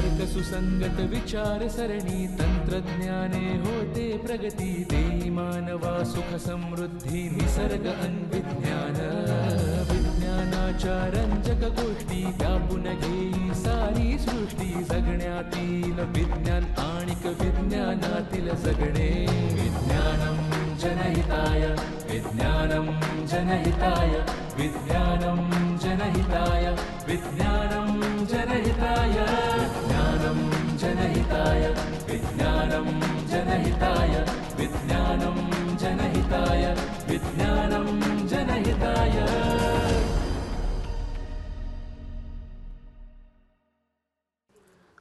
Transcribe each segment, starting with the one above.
तर्क सुसंगत विचार सरणी तंत्रज्ञाने होते प्रगती देई मानवा सुख समृद्धी निसर्ग अन्विज्ञान। गोष्टी व्यापून घेई सारी सृष्टी जगण्यातील विज्ञान जनहिताय विज्ञानम जनहिताय विज्ञानम जनहिताय विज्ञानम जनहिताय जनहिताय विज्ञानम जनहिताय विज्ञानम जनहिताय विज्ञानम जनहिताय.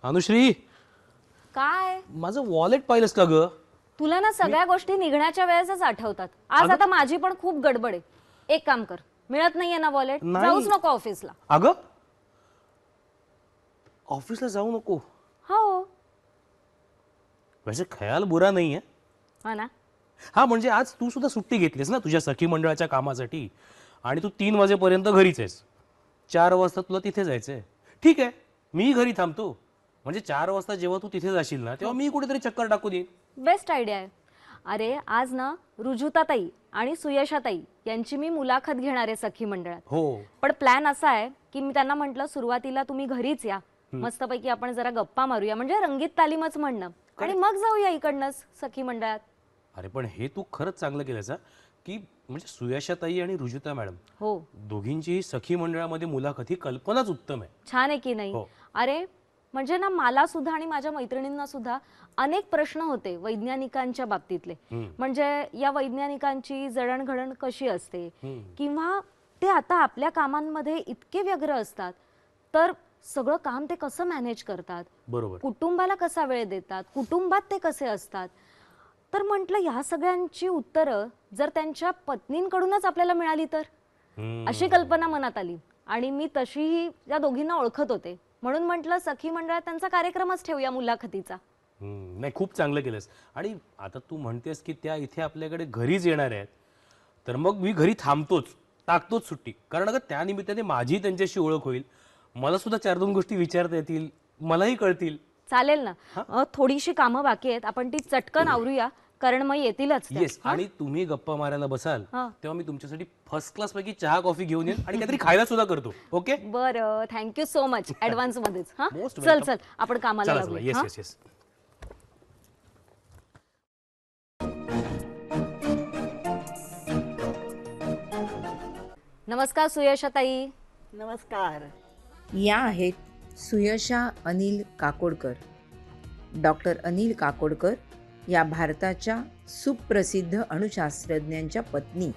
अनुश्री काय? माझं वॉलेट पाहिलंस का ग? तुला ना सगळ्या गोष्टी निघण्याच्या वेळेसच आठवतात. आज आता माझी पण खूप गडबड आहे. एक काम कर. मिळत नाहीये ना वॉलेट नाही. जाऊच नको ऑफिसला अगं? ऑफिसला जाऊ नको. हो. वैसे खयाल बुरा नाही आहे हा ना. हा म्हणजे आज तू सुद्धा सुट्टी घेतलीस ना तुझ्या सखी मंडळाच्या कामासाठी. आणि तू तीन वाजेपर्यंत घरीच आहेस. चार वाजता तुला तिथे जायचंय. ठीक आहे मी घरी थांबतो. म्हणजे चार वाजता जेव्हा तू तिथे जाशील ना तेव्हा मी कुठेतरी चक्कर टाकू देईन बेस्ट आयडिया आहे. अरे आज ना रुजुताताई आणि सुयशाताई यांची मी मुलाखत घेणार आहे सखी मंडळात. हो. पण प्लॅन असा आहे की मी त्यांना म्हटलं सुरुवातीला तुम्ही घरीच या. मस्तपैकी आपण जरा गप्पा मारूया. म्हणजे रंगीत तालीमच म्हणणं. आणि मग जाऊया इकडनंच सखी मंडळात. अरे पण हे तू खरंच चांगलं केलंस हा. की म्हणजे सुयशाताई आणि रुजुता मॅडम हो. दोघींची सखी मंडळामध्ये मुलाखत ही कल्पनाच उत्तम आहे. छान आहे की नाही? हो. अरे म्हणजे ना मला सुद्धा आणि माझ्या मैत्रिणींना सुद्धा अनेक प्रश्न होते वैज्ञानिकांच्या बाबतीतले. हम्म. म्हणजे या वैज्ञानिकांची जडणघडण कशी असते? हम्म. किंवा ते आता आपल्या कामांमध्ये इतके व्यग्र असतात तर सगळं काम ते कसं मॅनेज करतात? बरोबर. कुटुंबाला कसा वेळ देतात? कुटुंबात ते कसे असतात? तर म्हटलं ह्या सगळ्यांची उत्तरं जर त्यांच्या पत्नींकडूनच आपल्याला मिळाली तर. अशी कल्पना मनात आली. आणि मी तशीही या दोघींना ओळखत होते. म्हणून म्हटलं सखी मंडळात त्यांचा कार्यक्रमच ठेवूया मुलाखतीचा. नाही खूप चांगलं केलंस. आणि आता तू म्हणतेस की त्या इथे आपल्याकडे घरीच येणार आहेत. तर मग मी घरी थांबतोच टाकतोच सुट्टी. कारण अगं त्या निमित्ताने माझी त्यांच्याशी ओळख होईल. मला सुद्धा चार दोन गोष्टी विचारता येतील मलाही कळतील. चालेल ना. अ, थोडीशी कामं बाकी आहेत. आपण ती चटकन आवरूया. कारण मग येतीलच त्या. येस आणि तुम्ही गप्पा मारायला बसाल हा. तेव्हा मी तुमच्यासाठी फर्स्ट क्लास पैकी चहा कॉफी घेऊन येईन आणि काहीतरी खायला सुद्धा करतो. ओके बरं. थँक्यू सो मच ऍडव्हान्स मध्येच. हा? Most चल welcome. चल. आपण कामाला चला चला. लागूया येस हा? येस येस नमस्कार सुयशाताई नमस्कार. या आहेत सुयशा अनिल काकोडकर. डॉक्टर अनिल काकोडकर या भारताच्या सुप्रसिद्ध अणुशास्त्रज्ञांच्या पत्नी.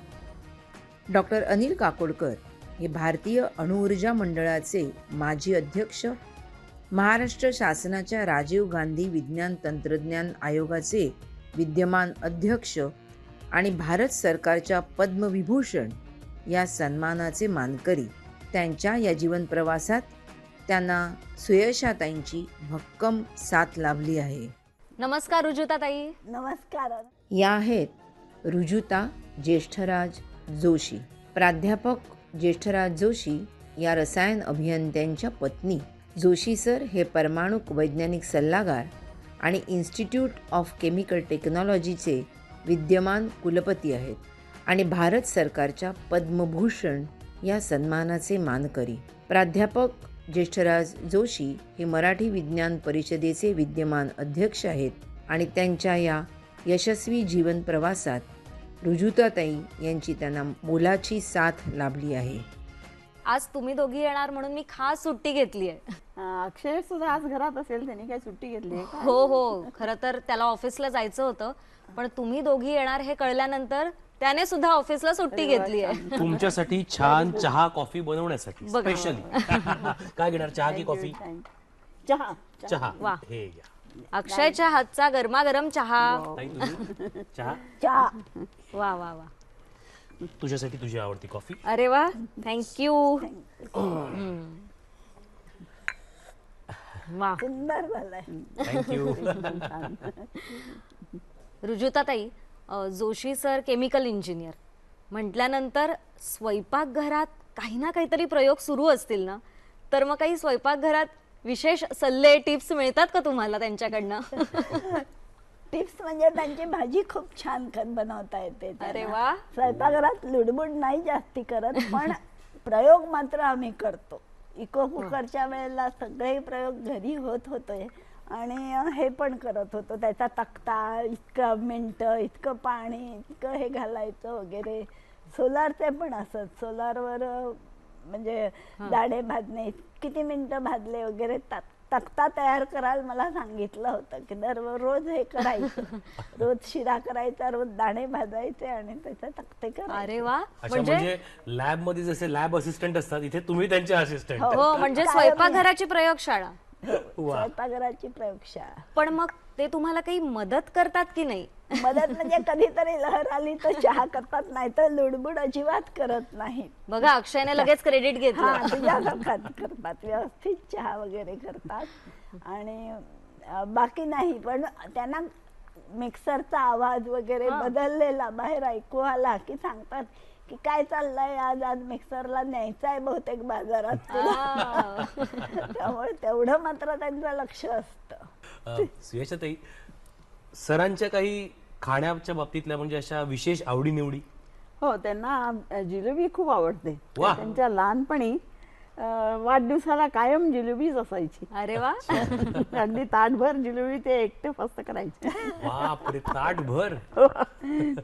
डॉक्टर अनिल काकोडकर हे भारतीय अणुऊर्जा मंडळाचे माजी अध्यक्ष महाराष्ट्र शासनाच्या राजीव गांधी विज्ञान तंत्रज्ञान आयोगाचे विद्यमान अध्यक्ष आणि भारत सरकारच्या पद्मविभूषण या सन्मानाचे मानकरी. त्यांच्या या जीवन प्रवासात त्यांना सुयशाताईंची भक्कम साथ लाभली आहे. नमस्कार रुजुताताई नमस्कार. या आहेत रुजुता ज्येष्ठराज जोशी. प्राध्यापक ज्येष्ठराज जोशी या रसायन अभियंत्यांच्या पत्नी. जोशी सर हे परमाणुक वैज्ञानिक सल्लागार आणि इन्स्टिट्यूट ऑफ केमिकल टेक्नॉलॉजीचे विद्यमान कुलपती आहेत आणि भारत सरकारच्या पद्मभूषण या सन्मानाचे मानकरी. प्राध्यापक ज्येष्ठराज जोशी हे मराठी विज्ञान परिषदेचे विद्यमान अध्यक्ष आहेत आणि त्यांच्या या यशस्वी जीवन प्रवासात रुजुताताई यांची त्यांना मोलाची साथ लाभली आहे. आज तुम्ही दोघी येणार म्हणून मी खास सुट्टी घेतली आहे. अक्षय सुद्धा आज घरात असेल त्यांनी काय सुट्टी घेतली हो हो. खरं तर त्याला ऑफिसला जायचं होतं पण तुम्ही दोघी येणार हे कळल्यानंतर त्याने सुद्धा ऑफिसला सुट्टी घेतली आहे तुमच्यासाठी छान चहा कॉफी बनवण्यासाठी बघा. स्पेशली काय घेणार? चहा की कॉफी? चहा चहा. वा. हे घ्या. अक्षयच्या हातचा गरमागरम चहा. ताई तुझी चहा? चहा. वा वा वा. तुझ्यासाठी तुझी आवडती कॉफी? अरे वा. थँक्यू वा. सुंदर झालाय थँक्यू रुजुताताई जोशी सर केमिकल इंजिनियर. म्हटल्यानंतर स्वयंपाकघरात काही ना काहीतरी प्रयोग सुरू असतील ना? तर मग काही स्वयंपाकघरात विशेष सल्ले टिप्स मिळतात का तुम्हाला त्यांच्याकडनं? टिप्स म्हणजे त्यांची भाजी खूप छान बनवता येते. अरे वा. स्वयंपाकघरात लुडबुड नाही जास्ती करत पण प्रयोग मात्र आम्ही करतो. इको कुकरच्या वेळेला सगळे प्रयोग घरी होत होते. आणि हे पण करत होतो. त्याचा तक्ता इतकं मिनटं इतकं पाणी इतकं हे घालायचं वगैरे. सोलारचे पण असत. सोलारवर म्हणजे दाणे भाजणे किती मिनिटं भाजले वगैरे तक्ता तयार करायला मला सांगितलं होतं की दररोज हे करायचं. रोज शिरा करायचा रोज दाणे भाजायचे आणि त्याचे तक्ते करायचे. अरे वा. म्हणजे? म्हणजे लॅबमध्ये जसे लॅब असिस्टंट असतात इथे तुम्ही त्यांचे असिस्टंट. हो म्हणजे कायम स्वयंपाकघराची प्रयोगशाळा. वा स्वयंपाकघराची प्रयोगशाळा. पण मग ते तुम्हाला काही मदत करतात की नाही? मदत म्हणजे कधीतरी लहर आली तर चहा करतात नाही तर लुडबुड अजिबात करत नाहीत. बघा अक्षयने लगेच क्रेडिट हा घेतलं तुझ्यासारखाच करतात व्यवस्थित चहा वगैरे करतात. आणि अं, बाकी नाही पण त्यांना मिक्सरचा आवाज वगैरे बदललेला बाहेर ऐकू आला की सांगतात की काय चाललंय आज? आज मिक्सरला न्यायचं आहे बहुतेक बाजारात. त्यामुळे तेवढं मात्र त्यांचं लक्ष असतं. सुयशाताई सरांच्या काही खाण्याच्या बाबतीतल्या म्हणजे अशा विशेष आवडीनिवडी? हो त्यांना जिलेबी खूप आवडते. त्यांच्या लहानपणी अ, वाढदिवसाला कायम जिलेबीच असायची. अरे वा. अगदी ताटभर जिलेबी ते एकटे फस्त करायचे. बापरे ताटभर?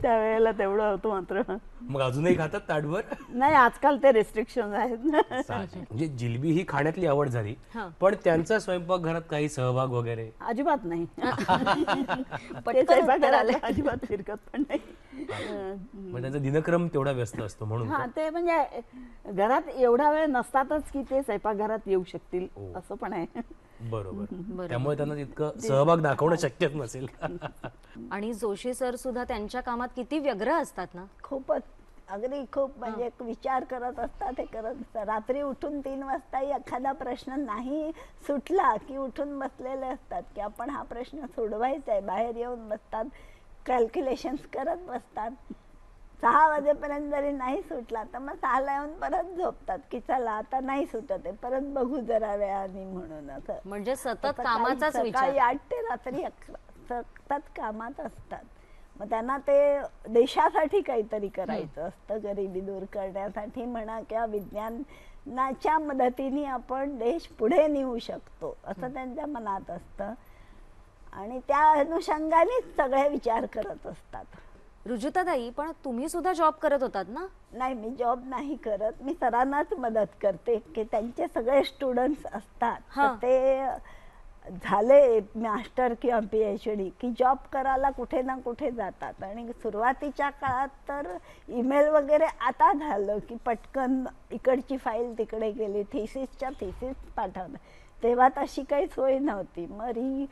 त्यावेळेला तेवढं होतं मात्र. मग अजूनही खातात ताटभर? नाही आजकाल ते रेस्ट्रिक्शन आहेत साहजिक. म्हणजे जिलबी ही खाण्यातली आवड झाली. हा. पण त्यांचा स्वयंपाकघरात काही सहभाग वगैरे? अजिबात नाही. ते पटकन उत्तर. अजिबात फिरकत पण नाही. मग त्यांचा दिनक्रम तेवढा व्यस्त असतो म्हणून हा? ते म्हणजे घरात एवढा वेळ नसतातच की ते स्वयंपाकघरात येऊ शकतील हो. असं पण आहे. बरोबर. त्यामुळे त्यांना तितकं सहभाग दाखवणं शक्यच नसेल. आणि जोशी सर सुद्धा त्यांच्या कामात किती व्यग्र असतात ना? खूपच अगदी खूप म्हणजे विचार करत असतात हे करत असतात. रात्री उठून तीन वाजताही एखादा प्रश्न नाही सुटला की उठून बसलेले असतात की आपण हा प्रश्न सोडवायचा आहे बाहेर येऊन बसतात. कॅल्क्युलेशन्स करत बसतात. सहा वाजेपर्यंत जरी नाही सुटला तर मग सहाला येऊन परत झोपतात की चला आता नाही सुटत आहे परत बघू जरा वेळाने म्हणून असं म्हणजे सतत सकाळी- कामाचाच सकाळी आठ ते रात्री अकरा सतत कामात असतात. मग त्यांना ते देशासाठी काहीतरी करायचं असतं गरिबी दूर करण्यासाठी म्हणा किंवा विज्ञानाच्या मदतीने आपण देश पुढे नेऊ शकतो असं त्यांच्या मनात असतं. आणि त्या अनुषंगानेच सगळे विचार करत असतात. रुजुताताई पण तुम्ही सुद्धा जॉब करत होतात ना? नाही मी जॉब नाही करत. मी सरांनाच मदत करते की त्यांचे सगळे स्टुडंट्स असतात. हा. ते झाले मास्टर किंवा पी एच डी की जॉब करायला कुठे ना कुठे जातात. आणि सुरुवातीच्या काळात तर ईमेल वगैरे आता झालं की पटकन इकडची फाईल तिकडे गेली थिसिसच्या थिसिस पाठवतात तेव्हा तशी काही सोय नव्हती. मग री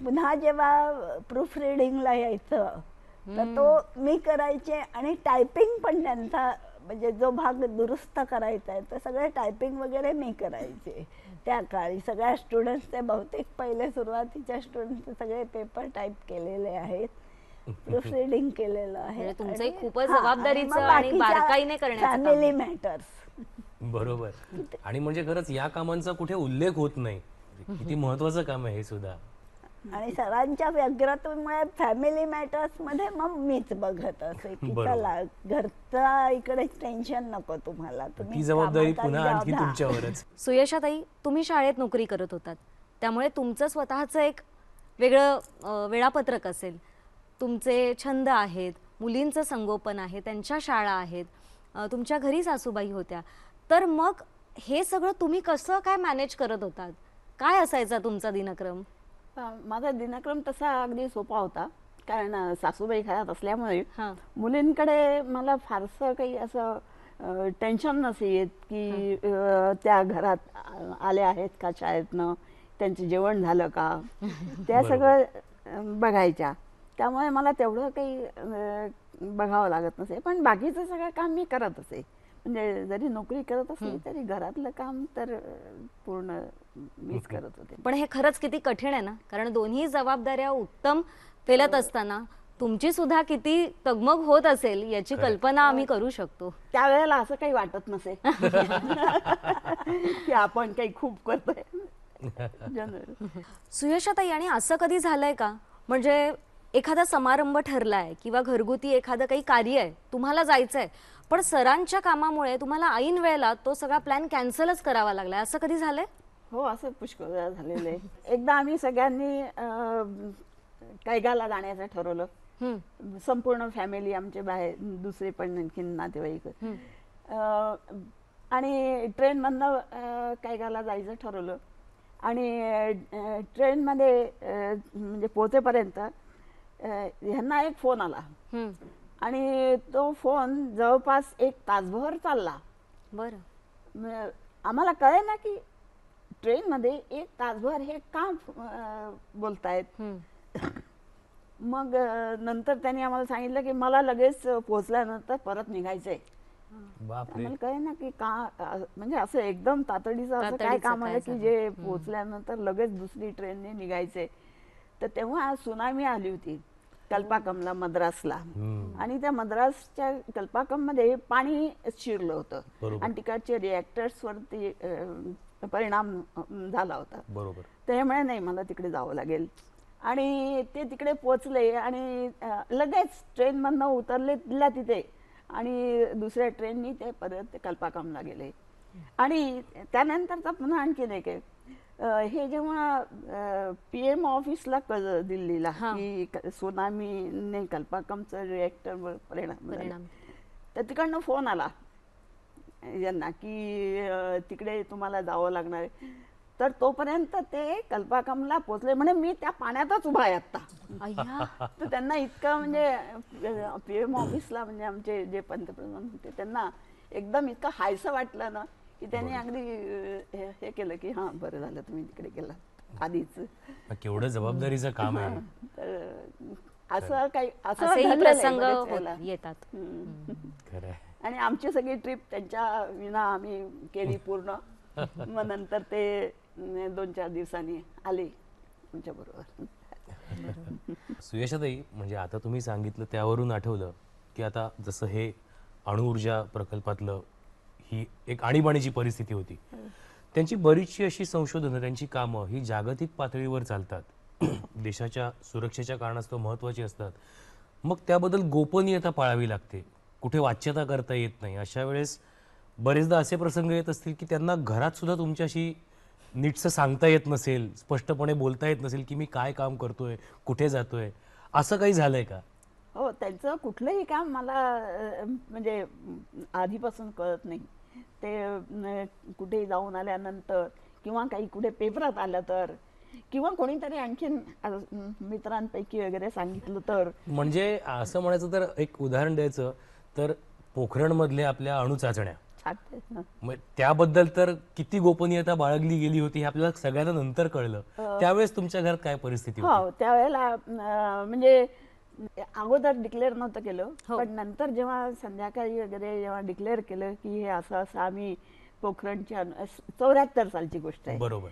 पुन्हा जेव्हा प्रूफ रिडिंगला यायचं तर तो मी करायचे आणि टायपिंग पण त्यांचा म्हणजे जो भाग दुरुस्त करायचा आहे तर सगळे टायपिंग वगैरे मी करायचे. त्या काळी सगळ्या स्टुडंट्सचे बहुतेक पहिले सुरुवातीच्या स्टुडंटचे सगळे पेपर टाईप केलेले आहेत. प्रूफ रिडिंग केलेलं आहे. म्हणजे तुमचंही खूपच जबाबदारीचं आणि बारकाईने करण्याचं फॅमिली. मॅटर्स बरोबर. आणि म्हणजे खरंच या कामांचा कुठे उल्लेख होत नाही. किती महत्वाचं काम आहे हे सुद्धा. आणि सरांच्या व्यग्रतेमुळे फॅमिली मॅटर्समध्ये मग मीच बघत असे की. चला घरचा इकडे टेन्शन नको तुम्हाला. ती जबाबदारी पुन्हा आणखी. तुमच्यावरच. सुयशाताई तुम्ही शाळेत नोकरी करत होतात. त्यामुळे तुमचं स्वतःचं एक वेगळं वेळापत्रक असेल. तुमचे छंद आहेत मुलींचं संगोपन आहे त्यांच्या शाळा आहेत तुमच्या घरी सासूबाई होत्या. तर मग हे सगळं तुम्ही कसं काय मॅनेज करत होतात? काय असायचा तुमचा दिनक्रम? माझा दिनक्रम तसा अगदी सोपा होता. कारण सासूबाई घरात असल्यामुळे हां. मुलींकडे मला फारसं काही असं टेन्शन नसे येत की अ, त्या घरात आ- आल्या आहेत का शाळेतनं? त्यांचं जेवण झालं का? त्या सगळं अ, बघायच्या. त्यामुळे मला तेवढं काही अ, बघावं लागत नसे. पण बाकीचं सगळं काम मी करत असे. म्हणजे जरी नोकरी करत असली तरी घरातलं काम तर पूर्ण मीच करत होते. पण हे खरंच किती कठीण आहे ना? कारण दोन्ही जबाबदाऱ्या उत्तम पेलत असताना तुमची सुद्धा किती तगमग होत असेल याची कल्पना आम्ही करू शकतो. त्यावेळेला असं काही वाटत नसे. की आपण काही खूप करतोय. सुयशाताई आणि असं कधी झालंय का? म्हणजे एखादा समारंभ ठरलाय किंवा घरगुती एखादं काही कार्य आहे तुम्हाला जायचंय पण सरांच्या कामामुळे तुम्हाला ऐन वेळेला तो सगळा प्लॅन कॅन्सलच करावा लागलाय. असं कधी झालंय? हो असं पुष्कळ वेळा झालेलं आहे. एकदा आम्ही सगळ्यांनी अं, कैगाला जाण्याचं ठरवलं. हम्म. संपूर्ण फॅमिली आमचे बाहेर दुसरे पण आणखीन नातेवाईक. अं, आणि ट्रेनमधनं अं, कैगाला जायचं ठरवलं. आणि अं, ट्रेनमध्ये अं, म्हणजे पोहोचेपर्यंत अं, ह्यांना एक फोन आला. हम्म. आणि तो फोन जवळपास एक तासभर चालला. बरं. आम्हाला कळे ना की ट्रेनमध्ये एक तासभर हे का बोलतायत? हम्म. मग नंतर त्यांनी आम्हाला सांगितलं की मला लगेच पोहोचल्यानंतर परत निघायचंय. आम्हाला कळे ना की का म्हणजे असं एकदम तातडीचं असं काय काम आलं की? जे पोहोचल्यानंतर लगेच दुसरी ट्रेनने निघायचंय. तर तेव्हा सुनामी आली होती. कल्पाकमला मद्रासला. आणि त्या मद्रासच्या कल्पाकममध्ये पाणी शिरलं होतं. आणि तिकडच्या रिॲक्टर्स वरती अं, परिणाम झाला होता. बरोबर. त्यामुळे नाही मला तिकडे जावं लागेल. आणि ते तिकडे पोचले आणि लगेच ट्रेनमधनं उतरले तिथल्या तिथे. आणि दुसऱ्या ट्रेननी ते परत कल्पाकामला गेले. आणि त्यानंतरचा पुन्हा आणखीन एक आहे. अं, हे जेव्हा पी एम ऑफिसला कळलं दिल्लीला हा. की क- सुनामीने कल्पाकमचं रिएक्टरवर परिणाम झाला. परिणाम. तर तिकडनं फोन आला. यांना की अं, तिकडे तुम्हाला जावं लागणार आहे. तर तोपर्यंत ते कल्पाकमला पोचले म्हणे मी त्या पाण्यातच उभा आहे आता अय्या. तर त्यांना इतकं म्हणजे पी एम ऑफिसला म्हणजे आमचे जे पंतप्रधान होते त्यांना एकदम इतकं हायसं वाटलं ना. की त्यांनी अगदी अं, हे- हे केलं की हां बरं झालं तुम्ही तिकडे गेला आधीच. केवढं जबाबदारीचं काम आहे. तर असं काही असं असेही घडलेलं आहे प्रसंग बरेच होत- वेळेला. येतात. हम्म. खरं आहे. आणि आमची सगळी ट्रिप त्यांच्या विना आम्ही केली पूर्ण. मग नंतर ते अं, दोन चार दिवसांनी आले आमच्या बरोबर. सुयशाताई म्हणजे आता तुम्ही सांगितलं त्यावरून आठवलं की आता जसं हे अणुऊर्जा प्रकल्पातलं ही एक आणीबाणीची परिस्थिती होती. त्यांची बरीचशी अशी संशोधनं त्यांची कामं ही जागतिक पातळीवर चालतात. देशाच्या सुरक्षेच्या कारणास्तव महत्त्वाची असतात. मग त्याबद्दल गोपनीयता पाळावी लागते. कुठे वाच्यता करता येत नाही. अशा वेळेस बरेचदा असे प्रसंग येत असतील की त्यांना घरात सुद्धा तुमच्याशी नीटसं सांगता येत नसेल स्पष्टपणे बोलता येत नसेल की मी काय काम करतोय कुठे जातोय. असं काही झालंय का? हो त्यांचं कुठलंही काम मला म्हणजे आधीपासून कळत नाही. ते अं, कुठेही जाऊन आल्यानंतर किंवा काही कुठे पेपरात आलं तर किंवा कोणीतरी आणखीन मित्रांपैकी वगैरे सांगितलं तर. म्हणजे असं म्हणायचं तर एक उदाहरण द्यायचं तर पोखरणमधल्या आपल्या अणु चाचण्या. त्याबद्दल तर किती गोपनीयता बाळगली गेली होती हे आपल्याला सगळ्यांना नंतर कळलं. त्यावेळेस तुमच्या घरात काय परिस्थिती हो त्यावेळेला म्हणजे अगोदर डिक्लेअर नव्हतं केलं हो. पण नंतर जेव्हा संध्याकाळी वगैरे जेव्हा डिक्लेअर केलं की हे असं असं आम्ही पोखरणच्या चौऱ्याहत्तर सालची गोष्ट आहे. बरोबर.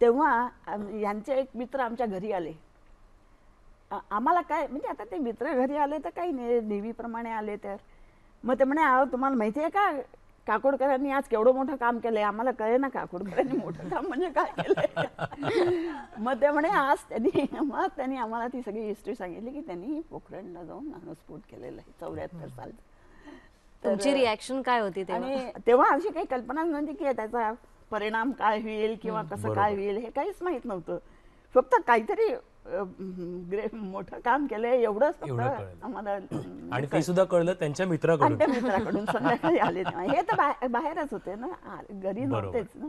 तेव्हा आम- यांचे एक मित्र आमच्या घरी आले. आ- आम्हाला काय म्हणजे आता ते मित्र घरी आले तर काही नाही नेहमीप्रमाणे आले तर. मग ते म्हणे अहो तुम्हाला माहिती आहे का? काकोडकरांनी आज केवढं मोठं काम केलंय आम्हाला कळे ना काकोडकरांनी मोठं काम म्हणजे काय केलंय. मग ते म्हणे आज त्यांनी मग त्यांनी आम्हाला ती सगळी हिस्ट्री सांगितली की त्यांनी पोखरणला जाऊन अणुस्फोट केलेला आहे चौऱ्याहत्तर सालचा तुमची रिॲक्शन काय होती तेव्हा? आणि तेव्हा अशी काही कल्पना नव्हती की त्याचा परिणाम काय होईल किंवा कसं काय होईल हे काहीच माहीत नव्हतं. फक्त काहीतरी ग्रे- मोठं काम केलंय एवढंच एवढं कळलं. आम्हाला आणि ते सुद्धा कळलं त्यांच्या मित्राकडून. मित्राकडून संध्याकाळी आले तेव्हा. हे तर बाहे- बाहेरच होते ना? आ- घरी बरोबर. नव्हतेच ना?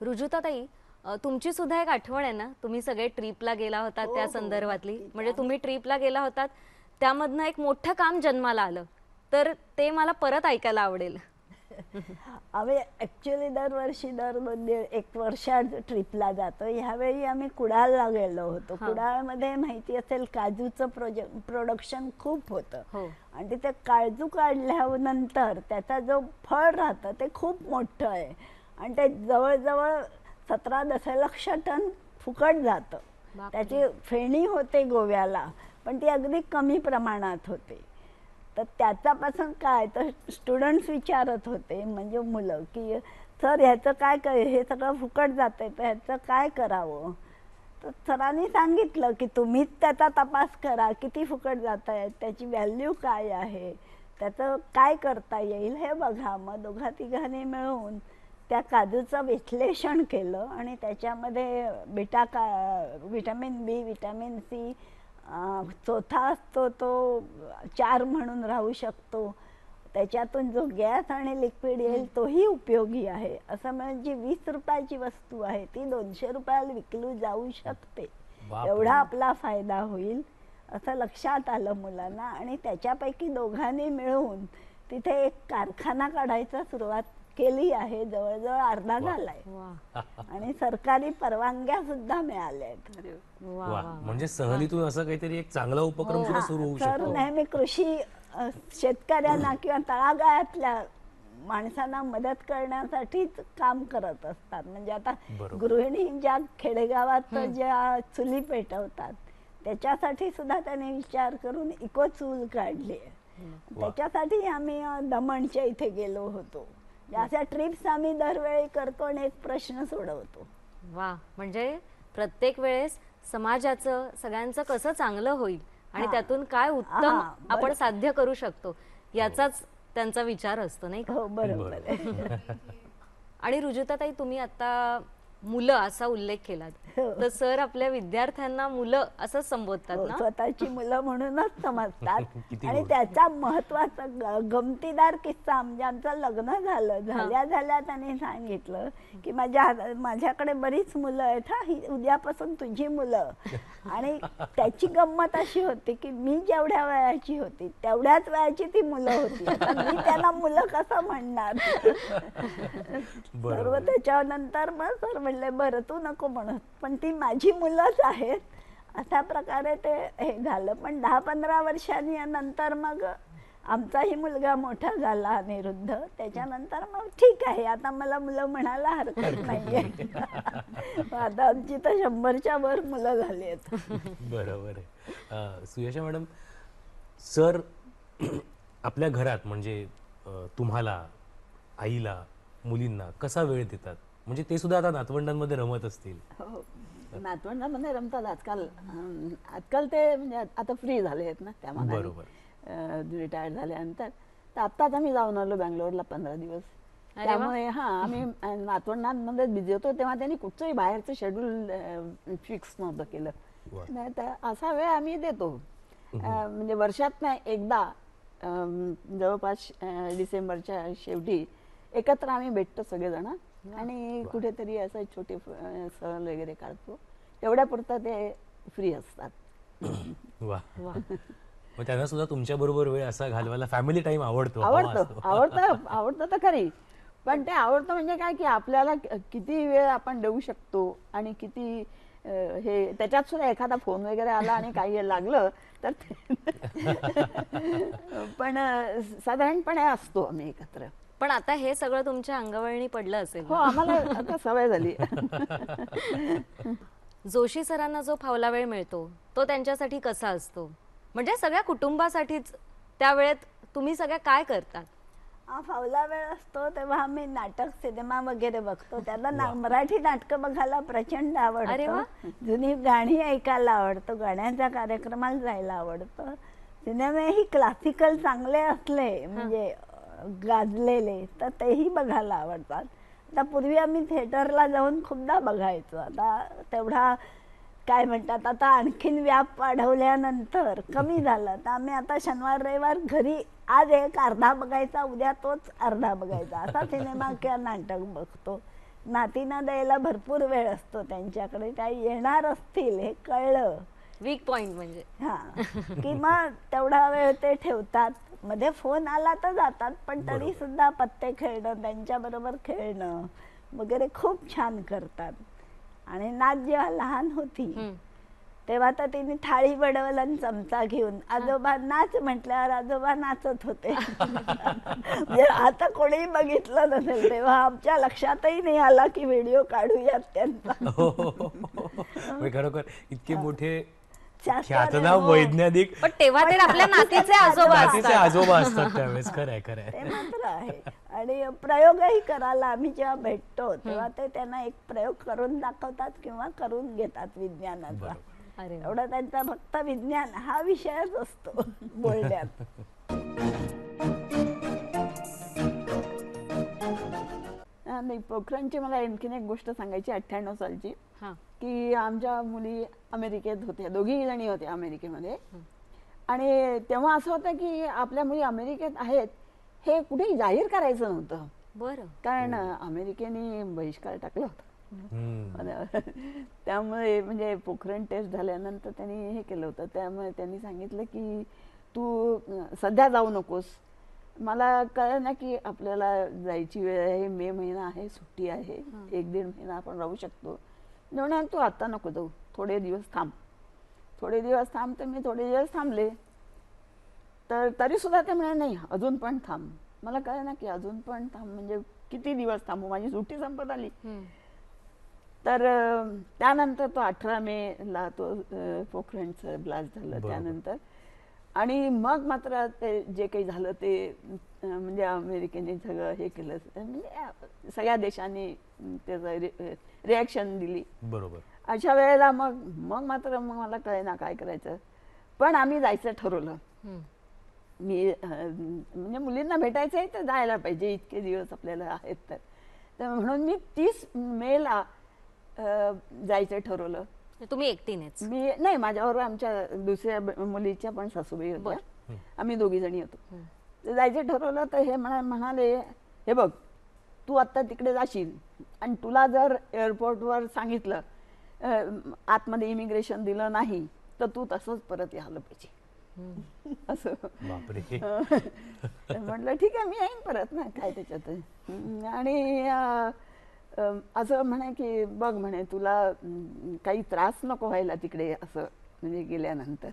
रुजुताताई अ, तुमची सुद्धा एक आठवण आहे ना? तुम्ही सगळे ट्रिपला गेला होतात त्या संदर्भातली. म्हणजे तुम्ही ट्रिपला गेला होतात त्यामधनं एक मोठं काम जन्माला आलं. तर ते मला परत ऐकायला आवडेल. आम्ही ॲक्च्युली दरवर्षी दर दोन दि- एक वर्षात ट्रिपला जातो. ह्यावेळी आम्ही कुडाळला गेलो होतो. कुडाळमध्ये माहिती असेल काजूचं प्रोजेक्ट प्रोडक्शन खूप होतं. हो. आणि तिथे काजू काढल्यानंतर त्याचा जो फळ राहतं ते खूप मोठं आहे. आणि ते जवळजवळ सतरा दशलक्ष टन फुकट जातं. त्याची फेणी होते गोव्याला पण ती अगदी कमी प्रमाणात होते. तर त्याच्यापासून काय तर स्टुडंट्स विचारत होते म्हणजे मुलं की सर ह्याचं काय काय हे सगळं फुकट जातंय तर ह्याचं काय करावं? तर सरांनी सांगितलं की तुम्हीच त्याचा तपास करा किती फुकट जात आहे त्याची व्हॅल्यू काय आहे त्याचं काय करता येईल हे बघा. मग दोघा तिघांनी मिळून त्या काजूचं विश्लेषण केलं आणि त्याच्यामध्ये बिटा का विटॅमिन बी विटॅमिन सी चौथा असतो तो चार म्हणून राहू शकतो. त्याच्यातून जो गॅस आणि लिक्विड येईल तोही उपयोगी आहे. असं म्हणजे वीस रुपयाची वस्तू आहे ती दोनशे रुपयाला विकली जाऊ शकते. एवढा आपला फायदा होईल असं लक्षात आलं मुलांना. आणि त्याच्यापैकी दोघांनी मिळून तिथे एक कारखाना काढायचा सुरुवात केली आहे जवळजवळ अर्धा झालाय. आणि सरकारी परवानग्या सुद्धा मिळाल्या आहेत. वा म्हणजे सहलीतून असं काहीतरी एक चांगला उपक्रम सुद्धा सुरू होऊ तर शकतो. नेहमी कृषी अ, शेतकऱ्यांना किंवा तळागाळातल्या माणसांना मदत करण्यासाठीच काम करत असतात. म्हणजे आता बरोबर. गृहिणी ज्या खेडेगावात ज्या चुली पेटवतात त्याच्यासाठी सुद्धा त्याने विचार करून इको चूल काढली आहे. त्याच्यासाठी आम्ही अ, दमणच्या इथे गेलो होतो. अशा ट्रिप्स आम्ही दरवेळी करतो आणि एक प्रश्न सोडवतो. वा म्हणजे प्रत्येक वेळेस समाजाचं सगळ्यांचं कसं चांगलं होईल आणि त्यातून काय उत्तम. आपण साध्य करू शकतो याचाच त्यांचा विचार असतो नाही का? हो बरोबर. आणि रुजुताताई तुम्ही आता मुलं असा उल्लेख केलात हो. तर सर आपल्या विद्यार्थ्यांना मुलं असंच संबोधतात ना? स्वतःची मुलं म्हणूनच समजतात. आणि. त्याचा महत्त्वाचा ग- गमतीदार किस्सा म्हणजे आमचं लग्न झालं. झाल्या झाल्या त्याने सांगितलं की माझ्या हात- माझ्याकडे बरीच मुलं आहेत. हा ही उद्यापासून तुझी मुलं. आणि त्याची गंमत अशी होती की मी जेवढ्या वयाची होती तेवढ्याच वयाची ती मुलं होती. आता मी त्यांना मुलं कसं म्हणणार? सर्व बरोबर त्याच्यानंतर मग सर म्हणले बरं तू नको म्हणत. पण ती माझी मुलंच आहेत. अशा प्रकारे ते हे झालं. पण दहा पंधरा वर्षांनी नंतर मग आमचाही मुलगा मोठा झाला अनिरुद्ध त्याच्यानंतर मग ठीक आहे. आता मला मुलं म्हणायला हरकत नाहीये. आता आमची तर शंभरच्या वर मुलं झाली आहेत. बरोबर आहे. सुयशा मॅडम सर आपल्या घरात म्हणजे तुम्हाला आईला मुलींना कसा वेळ देतात? म्हणजे ते सुद्धा आता नातवंडांमध्ये रमत असतील. हो. नातवंडामध्ये रमतात आजकाल आजकाल ते म्हणजे आता फ्री झाले आहेत ना त्या बरोबर. रिटायर्ड झाल्यानंतर. तर आत्ताच आम्ही जाऊन आलो बँगलोरला पंधरा दिवस. त्यामुळे हा आम्ही नातवंडांमध्ये बिझी होतो तेव्हा त्यांनी कुठचंही बाहेरचं शेड्यूल फिक्स नव्हतं केलं. तर असा वेळ आम्ही देतो. म्हणजे वर्षात नाही एकदा जवळपास डिसेंबरच्या शेवटी एकत्र आम्ही भेटतो सगळेजण. आणि कुठेतरी असं छोटे सहल वगैरे काढतो. तेवढ्या पुरतं ते फ्री असतात. वा. मग त्यांना सुद्धा तुमच्या बरोबर वेळ असा घालवायला फॅमिली टाइम आवडतो. हवा आवडतं. आवडतं. आवडतं तर खरी. पण ते आवडतं म्हणजे काय की आपल्याला किती वेळ आपण देऊ शकतो आणि किती हे त्याच्यात सुद्धा एखादा फोन वगैरे आला आणि काही लागलं तर पण साधारणपणे असतो आम्ही एकत्र. पण आता हे सगळं तुमच्या अंगवळणी पडलं असेल हो? आम्हाला आता सवय झाली. जोशी सरांना जो फावला वेळ मिळतो तो त्यांच्यासाठी कसा असतो? म्हणजे सगळ्या कुटुंबासाठीच त्या वेळेत तुम्ही सगळ्या काय करतात? हा फावला वेळ असतो तेव्हा आम्ही नाटक सिनेमा वगैरे बघतो. त्याला ना मराठी नाटकं बघायला प्रचंड. आवडतं. जुनी गाणी ऐकायला आवडतं गाण्याच्या कार्यक्रमाला जायला आवडतं. सिनेमेही क्लासिकल चांगले असले म्हणजे गाजलेले तर तेही बघायला आवडतात. आता पूर्वी आम्ही थिएटरला जाऊन खूपदा बघायचो. आता तेवढा काय म्हणतात आता आणखीन व्याप वाढवल्यानंतर कमी झालं. तर आम्ही आता शनिवार रविवार घरी आज एक अर्धा बघायचा उद्या तोच अर्धा बघायचा. असा सिनेमा किंवा नाटक बघतो. नातींना द्यायला भरपूर वेळ असतो त्यांच्याकडे. त्या येणार असतील हे कळलं. वीक पॉइंट म्हणजे. हा. की मग तेवढा वेळ ते ठेवतात. मध्ये फोन आला तर जातात पण तरी. सुद्धा पत्ते खेळणं त्यांच्या बरोबर खेळणं वगैरे खूप छान करतात आणि नाच जेव्हा लहान होती. तेव्हा तर तिने थाळी बडवल आणि चमचा घेऊन आजोबा नाच म्हटल्यावर आजोबा नाचत होते म्हणजे आता कोणीही बघितलं नसेल तेव्हा आमच्या लक्षातही नाही आला की व्हिडिओ काढूयात त्यांचा हो, हो, हो, हो. म्हणजे खरोखर इतके मोठे ख्यातनाम हो. वैज्ञानिक पण तेव्हा ते आपल्या नातीचे आजोबा नातीचे आजोबा असतात त्यावेळेस खरंय खरंय. ते मात्र आहे. आणि प्रयोगही करायला आम्ही जेव्हा भेटतो तेव्हा ते त्यांना एक प्रयोग करून दाखवतात किंवा करून घेतात विज्ञानाचा. एवढा त्यांचा फक्त विज्ञान हा विषयच असतो बोलण्यात. नाही पोखरणची मला आणखीन एक गोष्ट सांगायची अठ्ठ्याण्णव सालची. हा. की आमच्या मुली अमेरिकेत होत्या. दोघी जणी होत्या अमेरिकेमध्ये. आणि तेव्हा असं होतं की आपल्या मुली अमेरिकेत आहेत हे कुठेही जाहीर करायचं नव्हतं. बरं. कारण अमेरिकेने बहिष्कार टाकला होता. त्यामुळे म्हणजे पोखरण टेस्ट झाल्यानंतर त्यांनी हे केलं होतं. त्यामुळे त्यांनी सांगितलं की तू सध्या जाऊ नकोस. मला कळलं ना की आपल्याला जायची वेळ आहे मे महिना आहे सुट्टी आहे. एक दीड महिना आपण राहू शकतो. मी म्हणाले तू आत्ता नको जाऊ. थोडे दिवस थांब. थोडे दिवस थांब तर मी थोडे दिवस थांबले. तर तरी सुद्धा ते म्हणाले नाही अजून पण थांब. मला कळलं ना की अजून पण थांब म्हणजे किती दिवस थांबू? माझी सुट्टी संपत आली. तर त्यानंतर तो अठरा मे ला तो पोखरणचं ब्लास्ट झालं. त्यानंतर. आणि मग मात्र ते जे काही झालं ते म्हणजे अमेरिकेने सगळं हे केलं. म्हणजे सगळ्या देशांनी त्याचं रिॲक्शन दिली. बरोबर. अशा वेळेला मग मग मात्र मग मला कळे ना काय करायचं. पण आम्ही जायचं ठरवलं. मी म्हणजे मुलींना भेटायचं आहे तर जायला पाहिजे इतके दिवस आपल्याला आहेत तर. म्हणून मी तीस मेला जायचं ठरवलं. तुम्ही एकटीनेच. मी नाही माझ्याबरोबर आमच्या दुसऱ्या ब- मुलीच्या पण सासूबाई होत्या. आम्ही दोघी जणी होतो. तर जायचं ठरवलं तर हे म्हणा म्हणाले हे बघ तू आत्ता तिकडे जाशील आणि तुला जर एअरपोर्टवर सांगितलं अं, आतमध्ये इमिग्रेशन दिलं नाही तर तू तसंच परत यायला पाहिजे. असं. बापरे. तर म्हटलं ठीक आहे मी येईन परत ना काय त्याच्यात. हम्म, आणि अं, असं म्हणे की बघ म्हणे तुला काही त्रास नको व्हायला तिकडे असं म्हणजे गेल्यानंतर.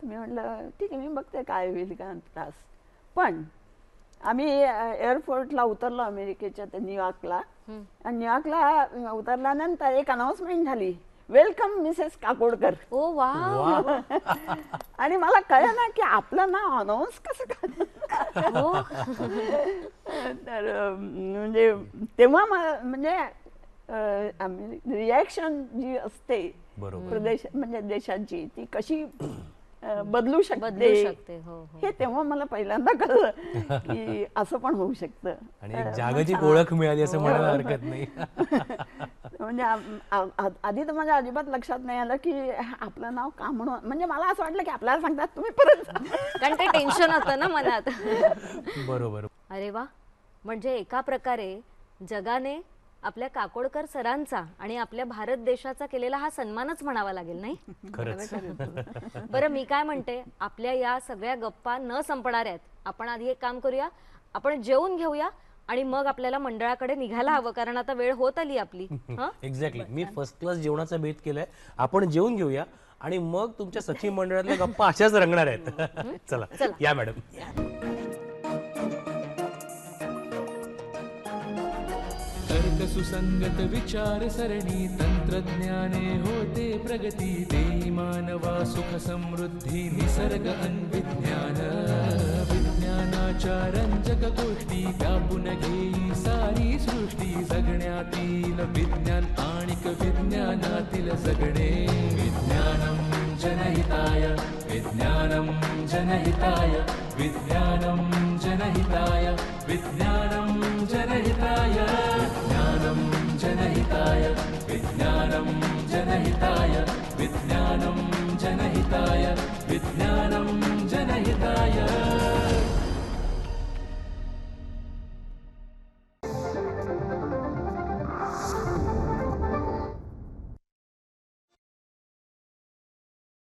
तर मी म्हटलं ठीक आहे मी बघते काय होईल का त्रास. पण आम्ही एअरपोर्टला उतरलो अमेरिकेच्या त्या न्यूयॉर्कला. आणि न्यूयॉर्कला उतरल्यानंतर एक अनाऊन्समेंट झाली. वेलकम मिसेस काकोडकर ओ वा आणि मला कळलं ना की आपलं नाव अनाऊन्स कसं काय हो. तर म्हणजे तेव्हा मला म्हणजे रिॲक्शन जी असते बरोबर. प्रदेश म्हणजे देशांची ती कशी बदलू शकते बदलू शकते हो हो. हे तेव्हा मला पहिल्यांदा कळलं की असं पण होऊ शकतं. आणि जागतिक ओळख मिळाली असं म्हणायला हरकत नाही. म्हणजे आधी तर माझ्या अजिबात लक्षात नाही आलं की आपलं नाव का म्हणून म्हणजे मला असं वाटलं की आपल्याला सांगतात तुम्ही परत. कारण ते टेन्शन होतं ना मनात. बरोबर. अरे वा. म्हणजे एका प्रकारे जगाने आपल्या काकोडकर सरांचा आणि आपल्या भारत देशाचा केलेला हा सन्मानच म्हणावा लागेल नाही? खरंच. बरं मी काय म्हणते? आपल्या या सगळ्या गप्पा न संपणार आहेत आपण आधी एक काम करूया. आपण जेवून घेऊया. आणि मग आपल्याला मंडळाकडे निघायला हवं कारण आता वेळ होत आली आपली. हं? एक्झॅक्टली मी फर्स्ट क्लास जेवणाचा बेत केलाय. आपण जेवून घेऊया आणि मग तुमच्या सखी मंडळातल्या गप्पा अशाच रंगणार आहेत. चला. या मॅडम तर्क सुसंगत विचार सरणी तंत्रज्ञाने होते प्रगती देई मानवा सुख समृद्धी निसर्ग अन्विज्ञान विज्ञानाचारञ्जकगोष्ठी का पुनके सारी सृष्टि सगण्याल विज्ञानविज्ञानातिलसगणे विज्ञानं जनहिताय विज्ञानं जनहिताय विज्ञानं जनहिताय विज्ञानं जनहिताय ज्ञानं जनहिताय विज्ञानं जनहिताय विज्ञानं जनहिताय विज्ञानं